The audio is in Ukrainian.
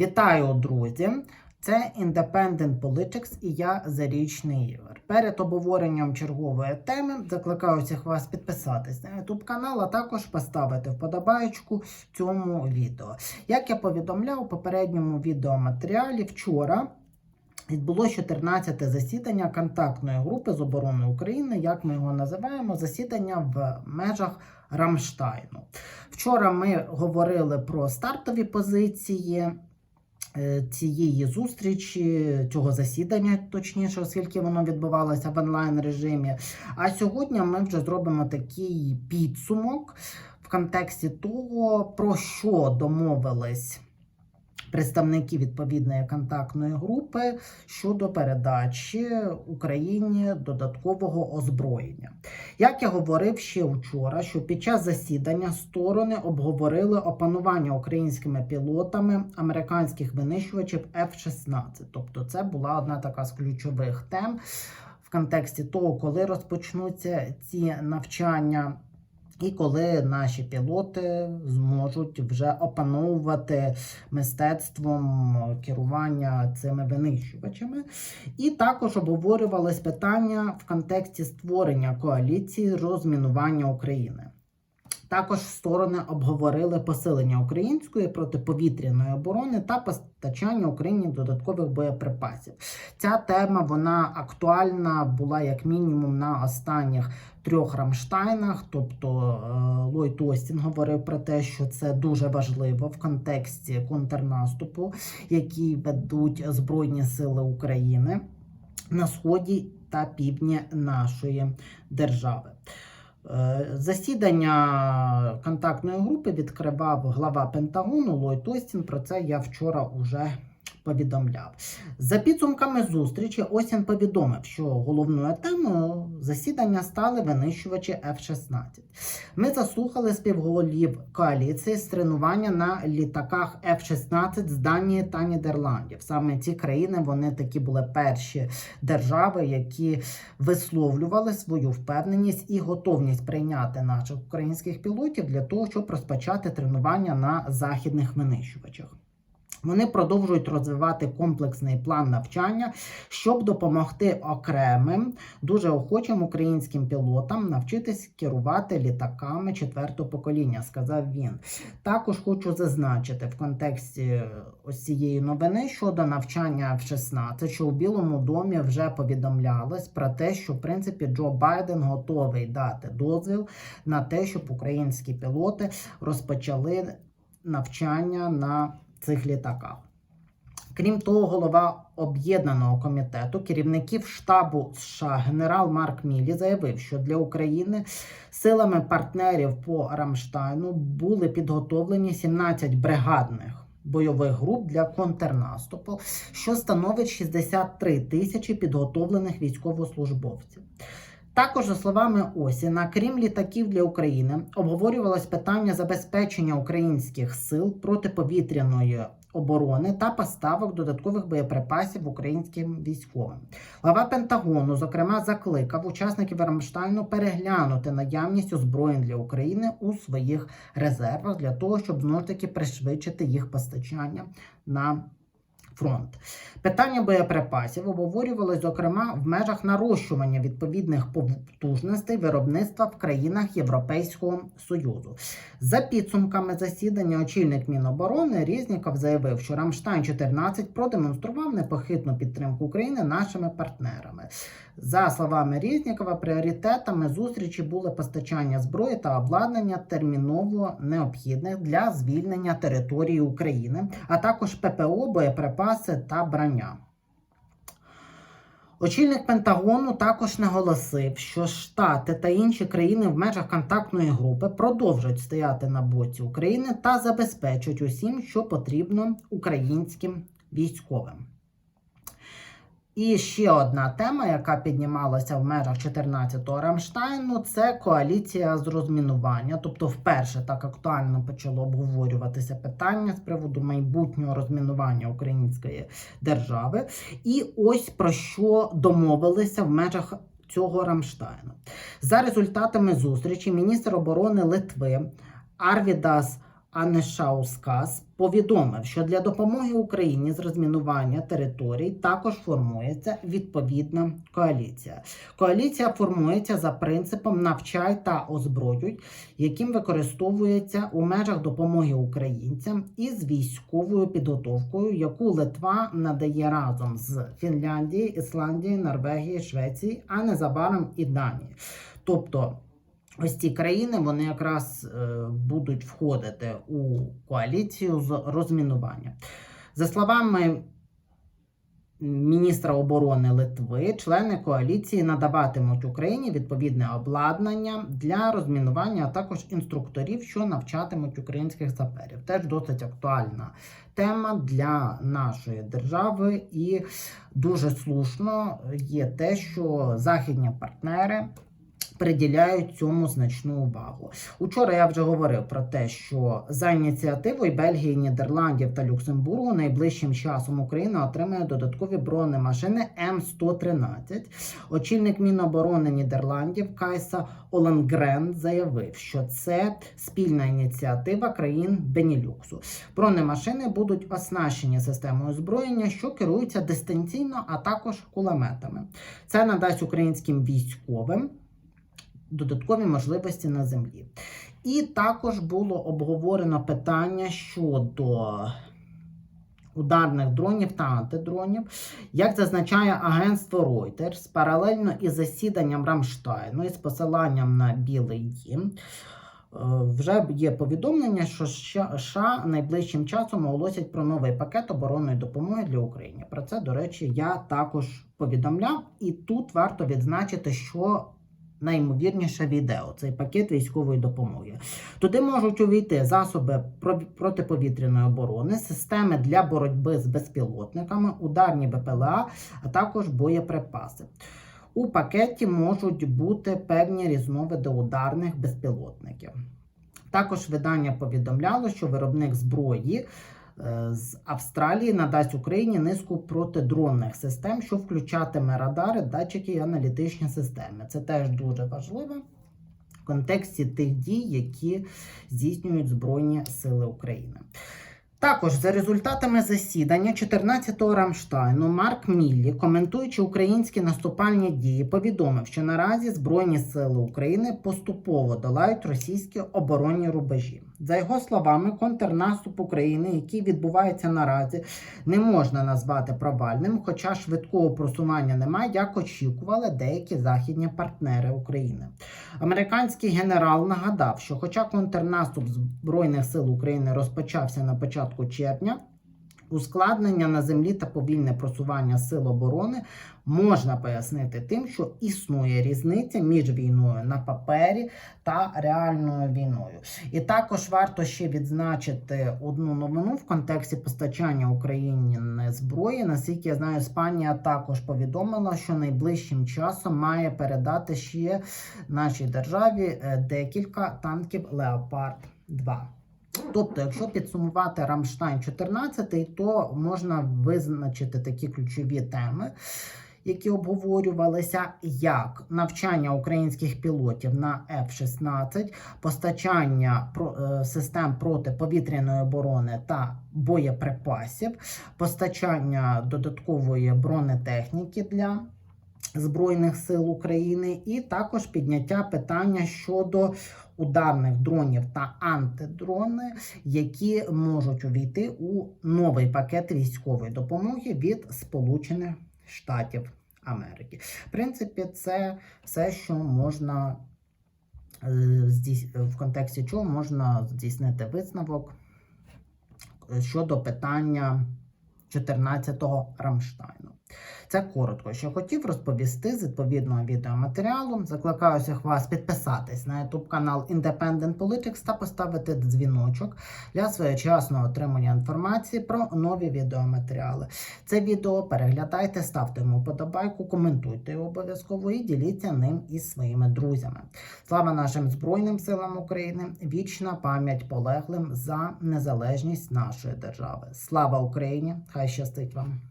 Вітаю, друзі! Це Independent Politics і я Зарічний Ігор. Перед обговоренням чергової теми закликаю всіх вас підписатись на YouTube канал, а також поставити вподобаєчку цьому відео. Як я повідомляв у попередньому відеоматеріалі, вчора відбулося 14 засідання контактної групи з оборони України, як ми його називаємо, засідання в межах Рамштайну. Вчора ми говорили про стартові позиції цієї зустрічі, цього засідання, точніше, оскільки воно відбувалося в онлайн режимі. А сьогодні ми вже зробимо такий підсумок в контексті того, про що домовились. Представники відповідної контактної групи щодо передачі Україні додаткового озброєння. Як я говорив ще вчора, що під час засідання сторони обговорили опанування українськими пілотами американських винищувачів F-16. Тобто, це була одна така з ключових тем в контексті того, коли розпочнуться ці навчання. І коли наші пілоти зможуть вже опановувати мистецтвом керування цими винищувачами, і також обговорювались питання в контексті створення коаліції розмінування України. Також сторони обговорили посилення української протиповітряної оборони та постачання Україні додаткових боєприпасів. Ця тема вона актуальна була як мінімум на останніх трьох Рамштайнах. Тобто е, Ллойд Остін говорив про те, що це дуже важливо в контексті контрнаступу, який ведуть Збройні Сили України на сході та півдні нашої держави. Е, Засідання контактної групи відкривав глава Пентагону Ллойд Остін. Про це я вчора вже повідомляв. За підсумками зустрічі Остін повідомив, що головною темою засідання стали винищувачі F-16. Ми заслухали співголів коаліції з тренування на літаках F-16 з Данії та Нідерландів. Саме ці країни вони такі були перші держави, які висловлювали свою впевненість і готовність прийняти наших українських пілотів для того, щоб розпочати тренування на західних винищувачах. Вони продовжують розвивати комплексний план навчання, щоб допомогти окремим дуже охочим українським пілотам навчитись керувати літаками четвертого покоління, сказав він. Також хочу зазначити в контексті ось цієї новини щодо навчання в 16, що у Білому домі вже повідомлялось про те, що в принципі Джо Байден готовий дати дозвіл на те, щоб українські пілоти розпочали навчання на цих літаках. Крім того, голова об'єднаного комітету керівників штабу США генерал Марк Мілі заявив, що для України силами партнерів по Рамштайну були підготовлені 17 бригадних. Бойових груп для контрнаступу, що становить 63 тисячі підготовлених військовослужбовців. Також, за словами Осіна, крім літаків для України, обговорювалось питання забезпечення українських сил протиповітряної оборони та поставок додаткових боєприпасів українським військовим. Глава Пентагону, зокрема, закликав учасників Рамштайну переглянути наявність озброєнь для України у своїх резервах для того, щоб знову ж таки пришвидшити їх постачання на фронт. Питання боєприпасів обговорювалось, зокрема, в межах нарощування відповідних потужностей виробництва в країнах Європейського Союзу. За підсумками засідання, очільник Міноборони Різніков заявив, що Рамштайн 14 продемонстрував непохитну підтримку України нашими партнерами. За словами Різнікова, пріоритетами зустрічі були постачання зброї та обладнання терміново необхідних для звільнення території України, а також ППО, боєприпаси та брання. Очільник Пентагону також наголосив, що Штати та інші країни в межах контактної групи продовжують стояти на боці України та забезпечують усім, що потрібно українським військовим. І ще одна тема, яка піднімалася в межах 14-го Рамштайну, це коаліція з розмінування. Тобто, вперше так актуально почало обговорюватися питання з приводу майбутнього розмінування української держави. І ось про що домовилися в межах цього Рамштайну. За результатами зустрічі міністр оборони Литви Арвідас а не Шаускас, повідомив, що для допомоги Україні з розмінування територій також формується відповідна коаліція. Коаліція формується за принципом навчай та озброюй, яким використовується у межах допомоги українцям із військовою підготовкою, яку Литва надає разом з Фінляндією, Ісландією, Норвегією, Швецією, а незабаром і Данією. Тобто ось ці країни вони якраз е, будуть входити у коаліцію з розмінування. За словами міністра оборони Литви, члени коаліції надаватимуть Україні відповідне обладнання для розмінування, а також інструкторів, що навчатимуть українських саперів. Теж досить актуальна тема для нашої держави, і дуже слушно є те, що західні партнери. Приділяють цьому значну увагу. Учора я вже говорив про те, що за ініціативою Бельгії, Нідерландів та Люксембургу найближчим часом Україна отримає додаткові бронемашини М113. Очільник Міноборони Нідерландів Кайса Оленгрен заявив, що це спільна ініціатива країн Бенілюксу. Бронемашини будуть оснащені системою озброєння, що керуються дистанційно, а також кулеметами. Це надасть українським військовим додаткові можливості на землі. І також було обговорено питання щодо ударних дронів та антидронів. Як зазначає агентство Reuters, паралельно із засіданням Рамштайну із посиланням на Білий Дім. е, Вже є повідомлення, що США найближчим часом оголосять про новий пакет оборонної допомоги для України. Про це, до речі, я також повідомляв, і тут варто відзначити, що найімовірніше війде цей пакет військової допомоги. Туди можуть увійти засоби протиповітряної оборони, системи для боротьби з безпілотниками, ударні БПЛА, а також боєприпаси. У пакеті можуть бути певні різновиди ударних безпілотників. Також видання повідомляло, що виробник зброї з Австралії надасть Україні низку протидронних систем, що включатиме радари, датчики і аналітичні системи. Це теж дуже важливо в контексті тих дій, які здійснюють Збройні Сили України. Також за результатами засідання 14-го Рамштайну Марк Міллі, коментуючи українські наступальні дії, повідомив, що наразі Збройні сили України поступово долають російські оборонні рубежі. За його словами, контрнаступ України, який відбувається наразі, не можна назвати провальним, хоча швидкого просування немає, як очікували деякі західні партнери України. Американський генерал нагадав, що, хоча контрнаступ Збройних сил України розпочався на початку червня, ускладнення на землі та повільне просування сил оборони можна пояснити тим, що існує різниця між війною на папері та реальною війною. І також варто ще відзначити одну новину в контексті постачання Україні зброї. Наскільки я знаю, Іспанія також повідомила, що найближчим часом має передати ще нашій державі е, декілька танків Леопард 2. Тобто, якщо підсумувати Рамштайн 14, то можна визначити такі ключові теми, які обговорювалися, як навчання українських пілотів на F-16, постачання про- е, систем протиповітряної оборони та боєприпасів, постачання додаткової бронетехніки для Збройних сил України, і також підняття питання щодо ударних дронів та антидрони, які можуть увійти у новий пакет військової допомоги від Сполучених Штатів Америки. В принципі, це все, що можна е, в контексті чого можна здійснити висновок е, щодо питання 14-го Рамштайну. Це коротко, що хотів розповісти з відповідного відеоматеріалу. Закликаю всіх вас підписатись на YouTube канал Independent Politics та поставити дзвіночок для своєчасного отримання інформації про нові відеоматеріали. Це відео переглядайте, ставте йому подобайку, коментуйте його обов'язково і діліться ним із своїми друзями. Слава нашим Збройним силам України! Вічна пам'ять полеглим за незалежність нашої держави. Слава Україні! Хай щастить вам!